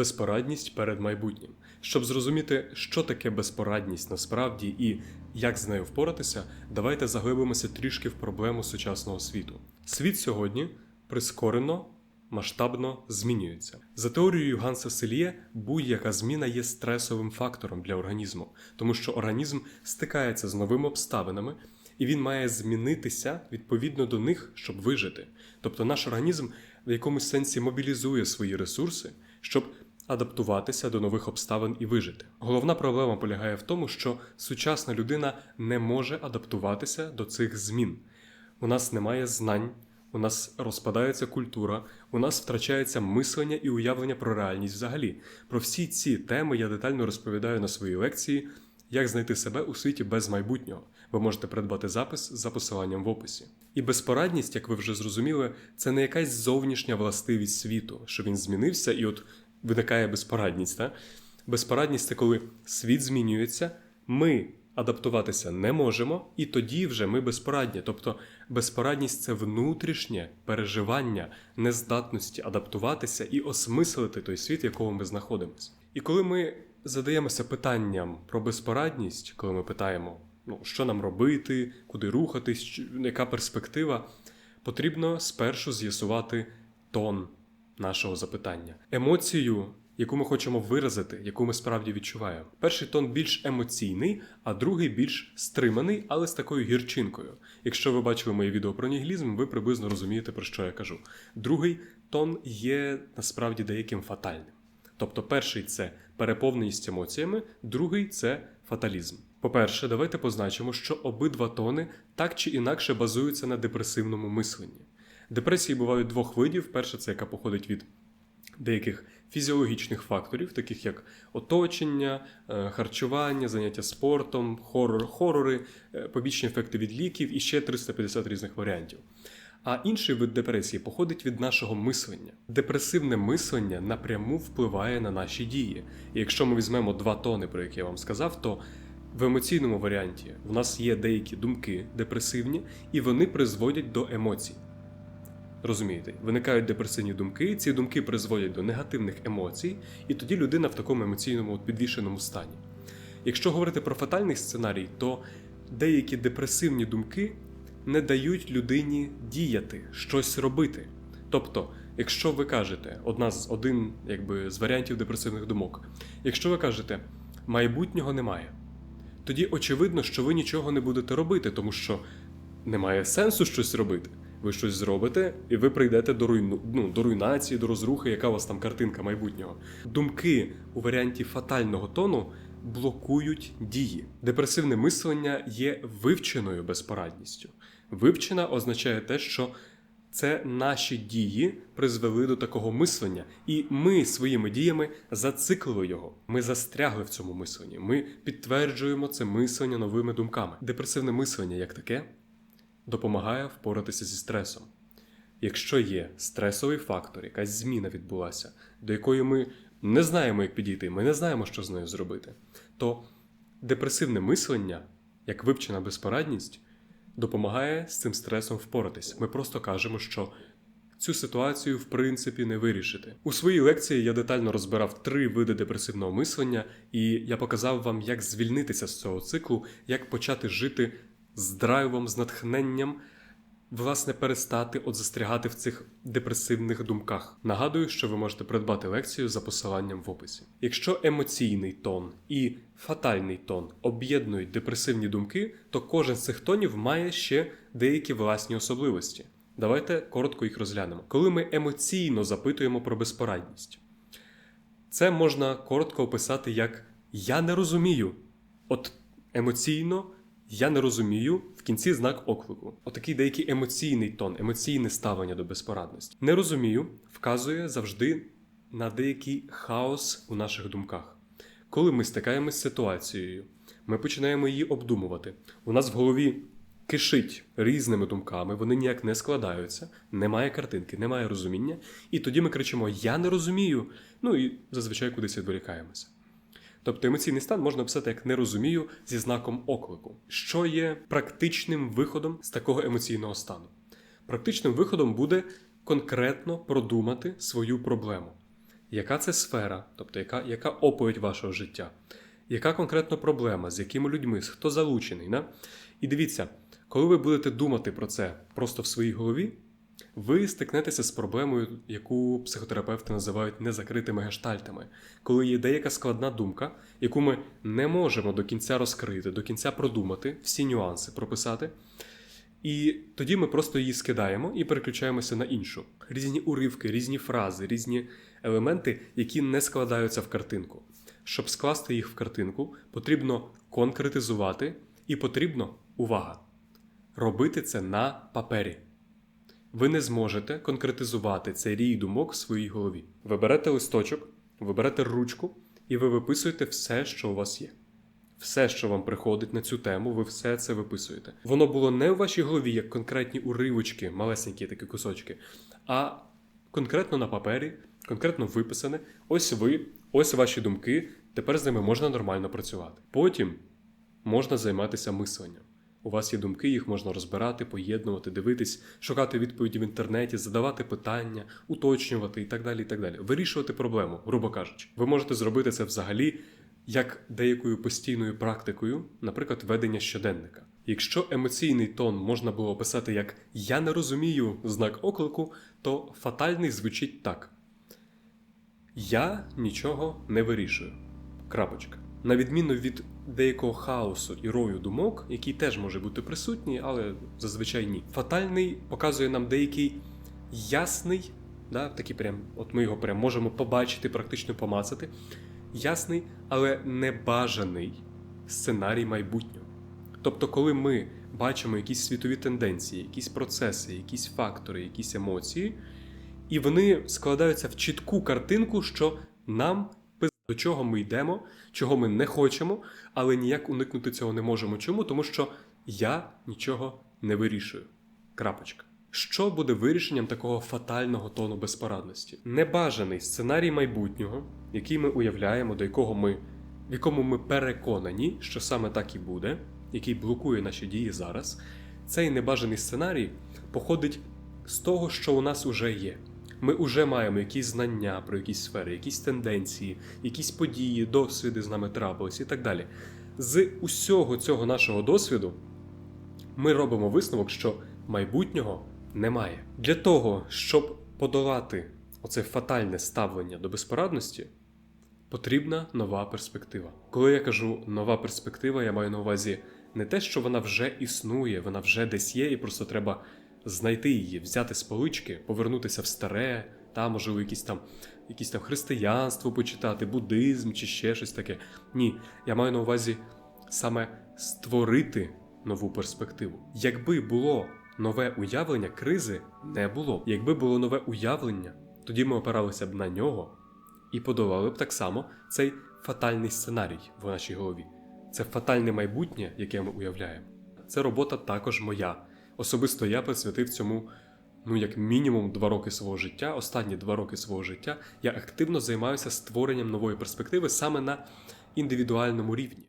Безпорадність перед майбутнім. Щоб зрозуміти, що таке безпорадність насправді і як з нею впоратися, давайте заглибимося трішки в проблему сучасного світу. Світ сьогодні прискорено, масштабно змінюється. За теорією Ганса Селіє, будь-яка зміна є стресовим фактором для організму, тому що організм стикається з новими обставинами. І він має змінитися відповідно до них, щоб вижити. Тобто наш організм в якомусь сенсі мобілізує свої ресурси, щоб адаптуватися до нових обставин і вижити. Головна проблема полягає в тому, що сучасна людина не може адаптуватися до цих змін. У нас немає знань, у нас розпадається культура, у нас втрачається мислення і уявлення про реальність взагалі. Про всі ці теми я детально розповідаю на своїй лекції. Як знайти себе у світі без майбутнього? Ви можете придбати запис за посиланням в описі. І безпорадність, як ви вже зрозуміли, це не якась зовнішня властивість світу, що він змінився, і от виникає безпорадність. Та? Безпорадність це коли світ змінюється, ми адаптуватися не можемо, і тоді вже ми безпорадні. Тобто безпорадність це внутрішнє переживання нездатності адаптуватися і осмислити той світ, в якому ми знаходимося. І коли ми задаємося питанням про безпорадність, коли ми питаємо, ну, що нам робити, куди рухатись, яка перспектива, потрібно спершу з'ясувати тон нашого запитання, емоцію, яку ми хочемо виразити, яку ми справді відчуваємо. Перший тон більш емоційний, а другий більш стриманий, але з такою гірчинкою. Якщо ви бачили моє відео про нігілізм, ви приблизно розумієте, про що я кажу. Другий тон є насправді деяким фатальним. Тобто, перший це переповненість емоціями, другий це фаталізм. По-перше, давайте позначимо, що обидва тони так чи інакше базуються на депресивному мисленні. Депресії бувають двох видів: перша це яка походить від деяких фізіологічних факторів, таких як оточення, е, харчування, заняття спортом, хорор, хорори, е, побічні ефекти від ліків і ще 350 різних варіантів. А інший вид депресії походить від нашого мислення. Депресивне мислення напряму впливає на наші дії. І якщо ми візьмемо два тони, про які я вам сказав, то в емоційному варіанті в нас є деякі думки депресивні, і вони призводять до емоцій. Розумієте, виникають депресивні думки, ці думки призводять до негативних емоцій, і тоді людина в такому емоційному підвішеному стані. Якщо говорити про фатальний сценарій, то деякі депресивні думки не дають людині діяти, щось робити. Тобто, якщо ви кажете, одна з один якби, з варіантів депресивних думок, якщо ви кажете, майбутнього немає, тоді очевидно, що ви нічого не будете робити, тому що немає сенсу щось робити. Ви щось зробите, і ви прийдете до руйну, ну, до руйнації, до розрухи, яка у вас там картинка майбутнього. Думки у варіанті фатального тону блокують дії. Депресивне мислення є вивченою безпорадністю. Вивчена означає те, що це наші дії призвели до такого мислення, і ми своїми діями зациклили його. Ми застрягли в цьому мисленні. Ми підтверджуємо це мислення новими думками. Депресивне мислення як таке допомагає впоратися зі стресом. Якщо є стресовий фактор, якась зміна відбулася, до якої ми не знаємо, як підійти, ми не знаємо, що з нею зробити, то депресивне мислення, як вивчена безпорадність, допомагає з цим стресом впоратись. Ми просто кажемо, що цю ситуацію в принципі не вирішити. У своїй лекції я детально розбирав три види депресивного мислення, і я показав вам, як звільнитися з цього циклу, як почати жити з драйвом, з натхненням, власне, перестати от застрягати в цих депресивних думках. Нагадую, що ви можете придбати лекцію за посиланням в описі. Якщо емоційний тон і фатальний тон об'єднують депресивні думки, то кожен з цих тонів має ще деякі власні особливості. Давайте коротко їх розглянемо. Коли ми емоційно запитуємо про безпорадність, це можна коротко описати як я не розумію. От емоційно я не розумію в кінці знак оклику. Отакий деякий емоційний тон, емоційне ставлення до безпорадності. Не розумію вказує завжди на деякий хаос у наших думках. Коли ми стикаємось з ситуацією, ми починаємо її обдумувати. У нас в голові кишить різними думками, вони ніяк не складаються, немає картинки, немає розуміння. І тоді ми кричимо Я не розумію. Ну і зазвичай кудись відволікаємося. Тобто емоційний стан можна описати як не розумію зі знаком оклику, що є практичним виходом з такого емоційного стану. Практичним виходом буде конкретно продумати свою проблему. яка це сфера, тобто яка, яка оповідь вашого життя, яка конкретно проблема, з якими людьми, хто залучений. Да? І дивіться, коли ви будете думати про це просто в своїй голові, ви стикнетеся з проблемою, яку психотерапевти називають незакритими гештальтами, коли є деяка складна думка, яку ми не можемо до кінця розкрити, до кінця продумати, всі нюанси прописати. І тоді ми просто її скидаємо і переключаємося на іншу. Різні уривки, різні фрази, різні елементи, які не складаються в картинку. Щоб скласти їх в картинку, потрібно конкретизувати і потрібно увага. Робити це на папері. Ви не зможете конкретизувати цей рій думок в своїй голові. Ви берете листочок, ви берете ручку і ви виписуєте все, що у вас є. Все, що вам приходить на цю тему, ви все це виписуєте. Воно було не у вашій голові, як конкретні уривочки, малесенькі такі кусочки, а конкретно на папері, конкретно виписане. Ось ви, ось ваші думки. Тепер з ними можна нормально працювати. Потім можна займатися мисленням. У вас є думки, їх можна розбирати, поєднувати, дивитись, шукати відповіді в інтернеті, задавати питання, уточнювати і так далі. і так далі. Вирішувати проблему, грубо кажучи. Ви можете зробити це взагалі як деякою постійною практикою, наприклад, ведення щоденника. Якщо емоційний тон можна було описати як Я не розумію знак оклику, то фатальний звучить так: Я нічого не вирішую. Крапочка. На відміну від деякого хаосу і рою думок, який теж може бути присутній, але зазвичай ні. Фатальний показує нам деякий ясний, да, такий прям, от ми його прям можемо побачити, практично помацати. Ясний, але небажаний сценарій майбутнього. Тобто, коли ми бачимо якісь світові тенденції, якісь процеси, якісь фактори, якісь емоції, і вони складаються в чітку картинку, що нам до чого ми йдемо, чого ми не хочемо, але ніяк уникнути цього не можемо. Чому? Тому що я нічого не вирішую. Крапочка. Що буде вирішенням такого фатального тону безпорадності? Небажаний сценарій майбутнього, який ми уявляємо, до якого ми, в якому ми переконані, що саме так і буде, який блокує наші дії зараз. Цей небажаний сценарій походить з того, що у нас уже є. Ми вже маємо якісь знання про якісь сфери, якісь тенденції, якісь події, досвіди з нами трапились і так далі. З усього цього нашого досвіду ми робимо висновок, що майбутнього немає. Для того, щоб подолати оце фатальне ставлення до безпорадності, потрібна нова перспектива. Коли я кажу нова перспектива, я маю на увазі не те, що вона вже існує, вона вже десь є, і просто треба знайти її, взяти з полички, повернутися в старе, та можливо, якісь там. Якісь там християнство почитати, буддизм чи ще щось таке. Ні, я маю на увазі саме створити нову перспективу. Якби було нове уявлення, кризи не було. Якби було нове уявлення, тоді ми опиралися б на нього і подолали б так само цей фатальний сценарій в нашій голові. Це фатальне майбутнє, яке ми уявляємо. Це робота також моя. Особисто я присвятив цьому. Ну, як мінімум, два роки свого життя, останні два роки свого життя, я активно займаюся створенням нової перспективи саме на індивідуальному рівні.